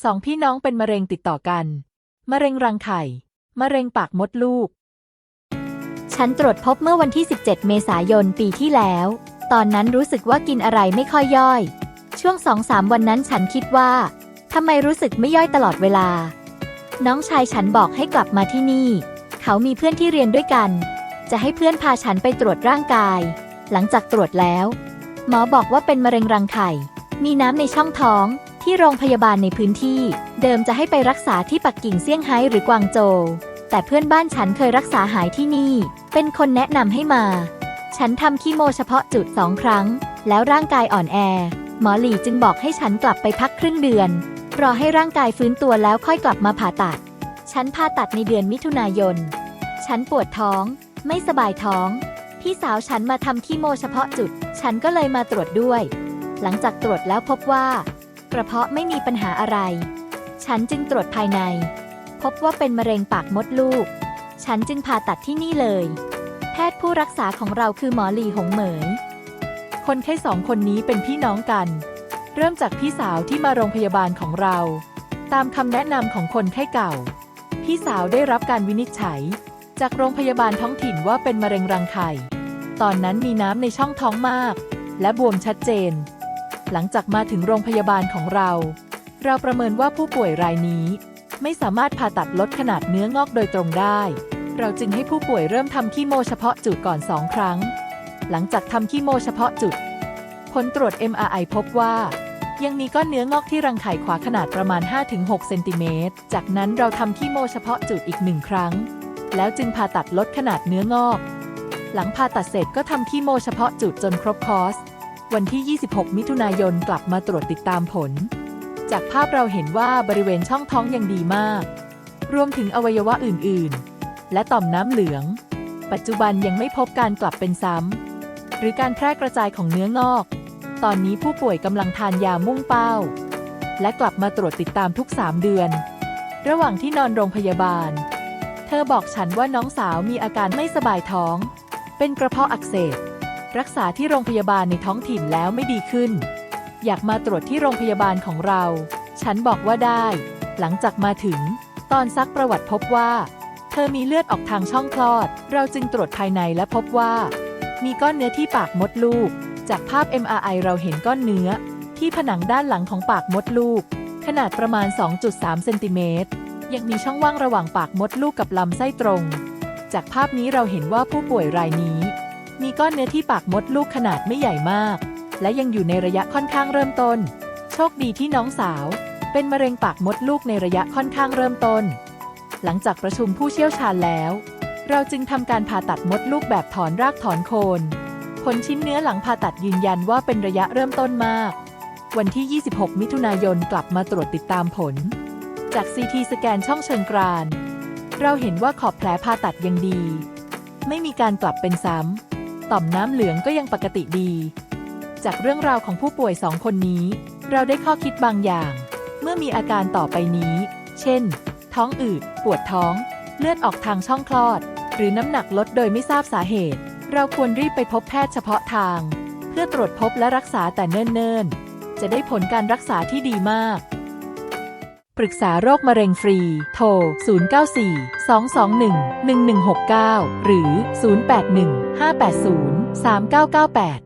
สองพี่น้องเป็นมะเร็งติดต่อกัน มะเร็งรังไข่ มะเร็งปากมดลูก ฉันตรวจพบเมื่อวันที่ 17 เมษายนปีที่แล้ว ตอนนั้นรู้สึกว่ากินอะไรไม่ค่อยย่อย ช่วงสองสามวันนั้นฉันคิดว่าทำไมรู้สึกไม่ย่อยตลอดเวลา น้องชายฉันบอกให้กลับมาที่นี่ เขามีเพื่อนที่เรียนด้วยกัน จะให้เพื่อนพาฉันไปตรวจร่างกาย หลังจากตรวจแล้ว หมอบอกว่าเป็นมะเร็งรังไข่ มีน้ำในช่องท้อง ที่โรงพยาบาลในพื้นที่ เดิมจะให้ไปรักษาที่ปักกิ่งเซี่ยงไฮ้หรือกวางโจว แต่เพื่อนบ้านฉันเคยรักษาหายที่นี่ เป็นคนแนะนำให้มา ฉันทำคีโมเฉพาะจุดสองครั้ง แล้วร่างกายอ่อนแอ หมอหลีจึงบอกให้ฉันกลับไปพักครึ่งเดือน รอให้ร่างกายฟื้นตัวแล้วค่อยกลับมาผ่าตัด ฉันผ่าตัดในเดือนมิถุนายน ฉันปวดท้อง ไม่สบายท้อง พี่สาวฉันมาทำคีโมเฉพาะจุด ฉันก็เลยมาตรวจด้วย หลังจากตรวจแล้วพบว่า กระเพาะไม่มีปัญหาอะไร ฉันจึงตรวจภายใน พบว่าเป็นมะเร็งปากมดลูก ฉันจึงผ่าตัดที่นี่เลย แพทย์ผู้รักษาของเราคือหมอหลีหงเหมย คนไข้สองคนนี้เป็นพี่น้องกัน เริ่มจากพี่สาวที่มาโรงพยาบาลของเรา ตามคำแนะนำของคนไข้เก่า พี่สาวได้รับการวินิจฉัย จากโรงพยาบาลท้องถิ่นว่าเป็นมะเร็งรังไข่ ตอนนั้นมีน้ำในช่องท้องมาก และบวมชัดเจน หลังจากมาถึงโรงพยาบาลของเรา เราประเมินว่าผู้ป่วยรายนี้ ไม่สามารถผ่าตัดลดขนาดเนื้องอกโดยตรงได้ เราจึงให้ผู้ป่วยเริ่มทำคีโมเฉพาะจุดก่อน 2 ครั้ง หลังจากทำคีโมเฉพาะจุด ผลตรวจ MRI พบว่ายังมีก้อนเนื้องอกที่รังไข่ขวาขนาดประมาณ 5-6 เซนติเมตร จากนั้นเราทำคีโมเฉพาะจุดอีกหนึ่งครั้ง แล้วจึงผ่าตัดลดขนาดเนื้องอก หลังผ่าตัดเสร็จก็ทำคีโมเฉพาะจุดจนครบคอร์ส วันที่ 26 มิถุนายนกลับมาตรวจติดตามผล จากภาพเราเห็นว่าบริเวณช่องท้องยังดีมาก รวมถึงอวัยวะอื่นๆ และต่อมน้ำเหลือง ปัจจุบันยังไม่พบการกลับเป็นซ้ำ หรือการแพร่กระจายของเนื้องอก ตอนนี้ผู้ป่วยกำลังทานยามุ่งเป้า และกลับมาตรวจติดตามทุก 3 เดือน ระหว่างที่นอนโรงพยาบาล เธอบอกฉันว่าน้องสาวมีอาการไม่สบายท้อง เป็นกระเพาะอักเสบ รักษาที่โรงพยาบาลในท้องถิ่นแล้วไม่ดีขึ้น อยากมาตรวจที่โรงพยาบาลของเรา ฉันบอกว่าได้ หลังจากมาถึง ตอนซักประวัติพบว่า เธอมีเลือดออกทางช่องคลอด เราจึงตรวจภายในและพบว่า มีก้อนเนื้อที่ปากมดลูก จากภาพ MRI เราเห็นก้อนเนื้อ ที่ผนังด้านหลังของปากมดลูก ขนาดประมาณ 2.3 เซนติเมตร ยังมีช่องว่างระหว่างปากมดลูกกับลำไส้ตรง จากภาพนี้เราเห็นว่าผู้ป่วยรายนี้ มีก้อนเนื้อที่ปากมดลูกขนาดไม่ใหญ่มาก และยังอยู่ในระยะค่อนข้างเริ่มต้น โชคดีที่น้องสาว เป็นมะเร็งปากมดลูกในระยะค่อนข้างเริ่มต้น หลังจากประชุมผู้เชี่ยวชาญแล้ว เราจึงทำการผ่าตัดมดลูกแบบถอนรากถอนโคนผลชิ้นเนื้อหลังผ่าตัดยืนยันว่าเป็นระยะเริ่มต้นมาก วันที่ 26 มิถุนายนกลับมาตรวจติดตามผล จากซีทีสแกนช่องเชิงกราน เราเห็นว่าขอบแผลผ่าตัดยังดี ไม่มีการกลับเป็นซ้ำ ต่อมน้ำเหลืองก็ยังปกติดี จากเรื่องราวของผู้ป่วยสองคนนี้ เราได้ข้อคิดบางอย่าง เมื่อมีอาการต่อไปนี้ เช่น ท้องอืด ปวดท้อง เลือดออกทางช่องคลอด หรือน้ำหนักลดโดยไม่ทราบสาเหตุ เราควรรีบไปพบแพทย์เฉพาะทาง เพื่อตรวจพบและรักษาแต่เนิ่นๆ จะได้ผลการรักษาที่ดีมาก ปรึกษาโรคมะเร็งฟรี โทร 094 221 1169 หรือ 081 580 3998